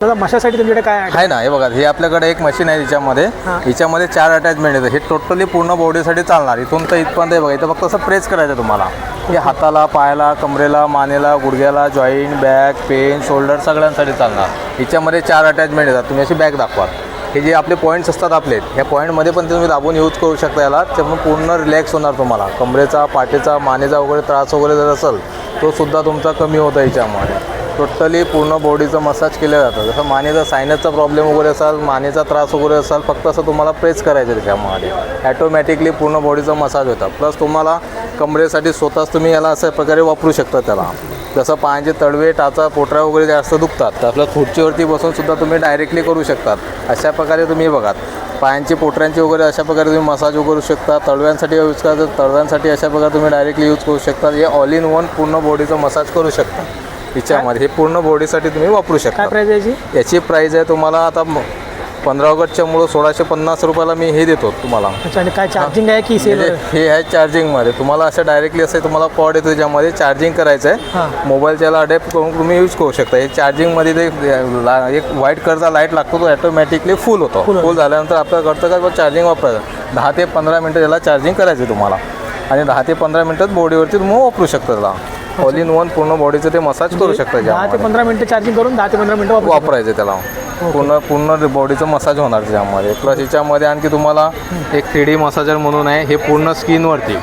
दादा मशासाठी तुमच्याकडे काय आहे ना हे बघा हे आपल्याकडे एक मशीन आहे हिच्यामध्ये. हां. हिच्यामध्ये चार अटॅचमेंट येतं. हे टोटली पूर्ण बॉडीसाठी चालणार. इथून तर इथपर्यंत हे बघा इथं फक्त असं प्रेस करायचं तुम्हाला. हे हाताला पायाला कमरेला मानेला गुडघ्याला जॉईंट बॅक पेन शोल्डर सगळ्यांसाठी चालणार. हिच्यामध्ये चार अटॅचमेंट येतात. तुम्ही अशी बॅग दाखवा. हे जे आपले पॉईंट्स असतात आपले ह्या पॉईंटमध्ये पण तुम्ही दाबून यूज करू शकता याला. त्यामुळे पूर्ण रिलॅक्स होणार तुम्हाला. कमरेचा पाठीचा मानेचा वगैरे त्रास वगैरे जर असेल तो सुद्धा तुमचा कमी होता याच्यामध्ये टोटली पूर्ण बॉडीचं मसाज केलं जातं. जसं मानेचा सायनसचा प्रॉब्लेम वगैरे असाल मानेचा त्रास वगैरे असाल फक्त असं तुम्हाला प्रेस करायचं त्याच्यामध्ये ॲटोमॅटिकली पूर्ण बॉडीचा मसाज होता. प्लस तुम्हाला कमरेसाठी स्वतःच तुम्ही याला अशा प्रकारे वापरू शकता त्याला. जसं पायांचे तळवे टाचा पोटऱ्या वगैरे जास्त दुखतात. तर आपल्या खुर्चीवरती बसूनसुद्धा तुम्ही डायरेक्टली करू शकतात. अशा प्रकारे तुम्ही बघात पायांची पोटऱ्यांची वगैरे अशा प्रकारे तुम्ही मसाज करू शकता. तळव्यांसाठी यूज करा तर तळव्यांसाठी अशा प्रकारे तुम्ही डायरेक्टली यूज करू शकता. हे ऑल इन वन पूर्ण बॉडीचं मसाज करू शकता. हिच्यामध्ये हे पूर्ण बॉडीसाठी तुम्ही वापरू शकता. काय प्राईज याची? याची प्राईज आहे तुम्हाला आता पंधरा ऑगस्टच्या मुळे सोळाशे पन्नास रुपयाला मी हे देतो तुम्हाला. अच्छा आणि काय चार्जिंग आहे की सेल म्हणजे हे आहे चार्जिंगमध्ये तुम्हाला असं डायरेक्टली असं तुम्हाला कॉड येतो त्याच्यामध्ये चार्जिंग करायचं आहे हां. मोबाईलच्याला अडॅप्ट करून तुम्ही यूज करू शकता. हे चार्जिंगमध्ये ते ला- एक व्हाईट कलरचा लाइट लागतो तो ॲटोमॅटिकली फुल होतो. Full होतो. फुल झाल्यानंतर आपलं करतं काय चार्जिंग वापरायचं? दहा ते पंधरा मिनटं त्याला चार्जिंग करायचं तुम्हाला. आणि दहा ते पंधरा मिनटात बॉडीवरती तुम्ही वापरू शकता त्याला. ऑल इन वन पूर्ण बॉडीचं ते मसाज करू शकता दहा ते. पंधरा मिनिटं चार्जिंग करून दहा ते पंधरा मिनिटं वापरू वापरायचं त्याला. पूर्ण पूर्ण बॉडीचं मसाज होणार त्याच्यामध्ये प्लस याच्यामध्ये आणखी तुम्हाला एक थ्री डी मसाजर म्हणून आहे. हे पूर्ण स्किनवरती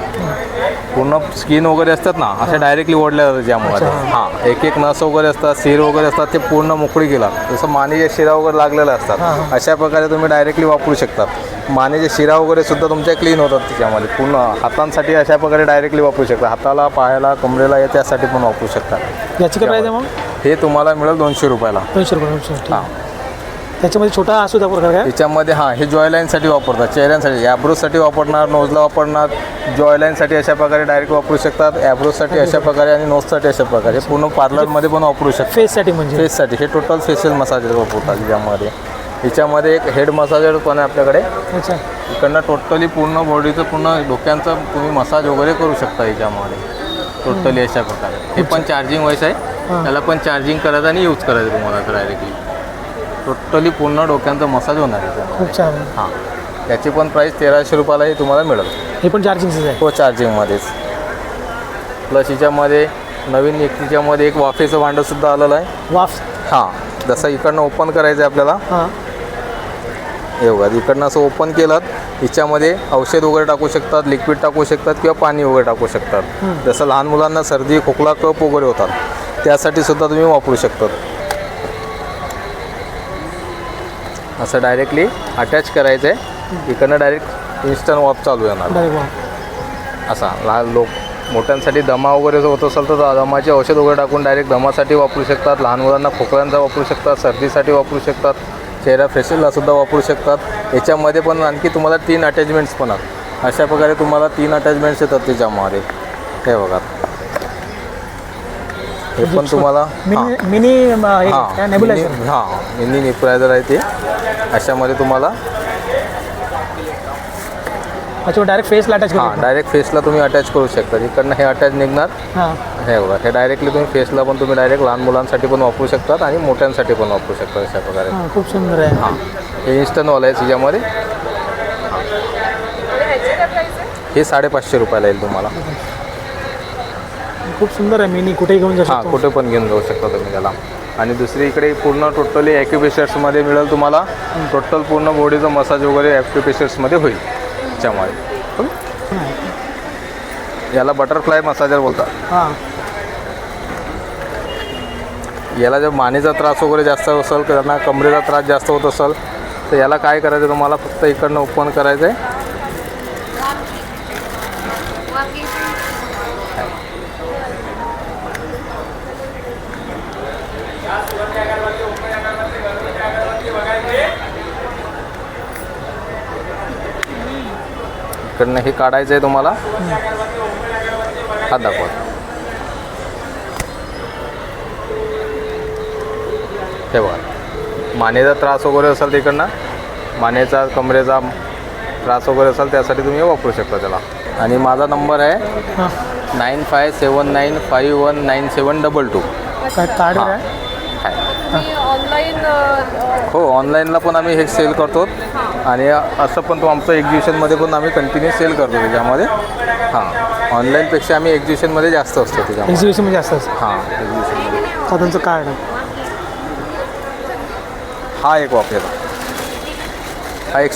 पूर्ण स्किन वगैरे असतात ना असे डायरेक्टली ओढल्या जातात त्यामध्ये हां एक एक नस वगैरे असतात सिर वगैरे असतात ते पूर्ण मोकळी केला. जसं मानेच्या शिरा वगैरे लागलेल्या असतात. अशा प्रकारे तुम्ही डायरेक्टली वापरू शकतात मानेचे शिरा वगैरे सुद्धा तुमच्या क्लीन होतात त्याच्यामध्ये. पूर्ण हातांसाठी अशा प्रकारे डायरेक्टली वापरू शकता. हाताला पायाला कमरेला या त्यासाठी पण वापरू शकता. याची काय प्राईज आहे मग? हे तुम्हाला मिळेल दोनशे रुपयाला. दोनशे रुपये दोनशे हां. त्याच्यामध्ये छोटा असू द्या प्रकार काय? याच्यामध्ये हां हे जॉय लाईनसाठी वापरतात. चेहऱ्यांसाठी. ॲब्रोसाठी वापरणार नोजला वापरणार. जॉय लाईनसाठी अशा प्रकारे डायरेक्ट वापरू शकतात. ॲब्रोसाठी अशा प्रकारे आणि नोजसाठी अशा प्रकारे. पूर्ण पार्लरमध्ये पण वापरू शकतात फेससाठी म्हणजे? फेससाठी हे टोटल फेशियल मसाजर वापरतात याच्यामध्ये. याच्यामध्ये एक हेड मसाजर पण आहे आपल्याकडे. अच्छा. इकडनं टोटली पूर्ण बॉडीचं पूर्ण डोक्यांचं तुम्ही मसाज वगैरे करू शकता याच्यामध्ये टोटली अशा प्रकारे. हे पण चार्जिंग व्हायचं आहे. हां. त्याला पण चार्जिंग करायचं आणि यूज करायचं तुम्हाला डायरेक्टली टोटली पूर्ण डोक्यांचा मसाज होणार. खूप छान. हां. याची पण प्राईस तेराशे रुपयालाही तुम्हाला मिळेल. हे पण चार्जिंगच आहे? तो चार्जिंगमध्येच प्लस हिच्यामध्ये नवीन एक तिच्यामध्ये एक वाफेचं भांडंसुद्धा आलेलं आहे. वाफ. हां. जसं इकडनं ओपन करायचं आहे आपल्याला हां बघा इकडनं असं ओपन केलं हिच्यामध्ये औषध वगैरे टाकू शकतात लिक्विड टाकू शकतात किंवा पाणी वगैरे टाकू शकतात. जसं लहान मुलांना सर्दी खोकला कप वगैरे होतात त्यासाठी सुद्धा तुम्ही वापरू शकतात. असं डायरेक्टली अटॅच करायचं आहे इकडनं डायरेक्ट इन्स्टंट वाफ चालू येणार. असा लहान लोक मोठ्यांसाठी दमा वगैरे होत असेल तर दमाचे औषध वगैरे टाकून डायरेक्ट दमासाठी वापरू शकतात. लहान मुलांना खोकल्यांचा वापरू शकतात सर्दीसाठी वापरू शकतात. चेहरा सुद्धा वापरू शकतात. याच्यामध्ये पण आणखी तुम्हाला तीन अटॅचमेंट्स पण आहेत. अशा प्रकारे तुम्हाला तीन अटॅचमेंट्स येतात त्याच्यामध्ये हे बघा. हे पण तुम्हाला मिनी मिनी नेबुलायझर? मिनी- हां. मिनी निप्रायझर आहे ते. अशामध्ये तुम्हाला अच्छा डायरेक्ट फेसला अटॅच हां डायरेक्ट फेसला तुम्ही अटॅच करू शकता. इकडनं हे अटॅच निघणार. हां. हे बघा हे डायरेक्टली तुम्ही फेसला पण तुम्ही डायरेक्ट लहान मुलांसाठी पण वापरू शकतात आणि मोठ्यांसाठी पण वापरू शकता अशा प्रकारे. हां खूप सुंदर आहे. हां. हे इन्स्टंटवालं आहे त्याच्यामध्ये. हे साडेपाचशे रुपयाला येईल तुम्हाला. खूप सुंदर आहे मिनी. कुठेही घेऊन जाऊ हां कुठे पण घेऊन जाऊ शकता तुम्ही त्याला. आणि दुसरी इकडे पूर्ण टोटली ॲक्युपेशर्समध्ये मिळेल तुम्हाला. टोटल पूर्ण बॉडीचं मसाज वगैरे ॲक्युपेशर्समध्ये होईल. त्याच्यामध्ये याला बटरफ्लाय मसाजर बोलतात. हां. याला जर मानेचा त्रास वगैरे जास्त असेल त्यांना कमरेचा त्रास जास्त होत असेल तर याला काय करायचं? तुम्हाला फक्त इकडनं ओपन करायचं आहे इकडनं हे काढायचं आहे तुम्हाला. हा दाखवा. हे बघा. मानेचा त्रास वगैरे असेल तिकडनं मानेचा कमरेचा त्रास वगैरे असेल त्यासाठी तुम्ही वापरू शकता त्याला. आणि माझा नंबर आहे nine five seven nine five one nine seven double two. काय कार्ड आहे? तुम्ही ऑनलाईन हो ऑनलाईनला पण आम्ही हे सेल करतो. आणि असं पण तो आमचं एक्झिबिशनमध्ये पण आम्ही कंटिन्यू सेल करतो त्याच्यामध्ये. हां ऑनलाईनपेक्षा आम्ही एक्झिबिशनमध्ये जास्त असतो त्याच्यामध्ये. एक्झिबिशन म्हणजे जास्त असतं? हां एक्झिबिशनमध्ये का तुमचं कार्ड हा एक वापर हा एक